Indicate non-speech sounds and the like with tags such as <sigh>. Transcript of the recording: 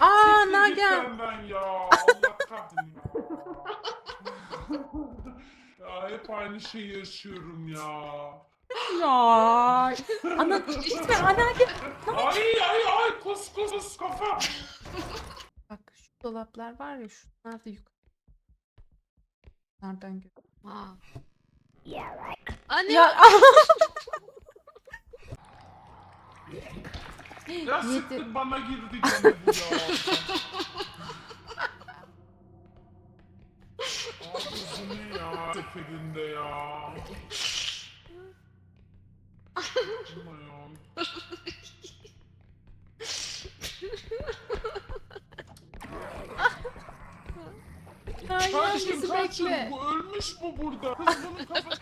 Aa git Nagen. benden ya. Allah kahretsin. ya hep aynı şeyi yaşıyorum ya. Ya. Ana gitme ana gel. Ay ay ay kus kus kus kafa. Bak şu dolaplar var ya şunlar da yukarı. Nereden gör? Aa. Anne Ya <laughs> Ya Yedi. siktir bana girdi gene bu ya. Ne ya? Seferinde ya. Kardeşim bizi kaçın bekle. bu ölmüş bu burada. Kız bunun kafası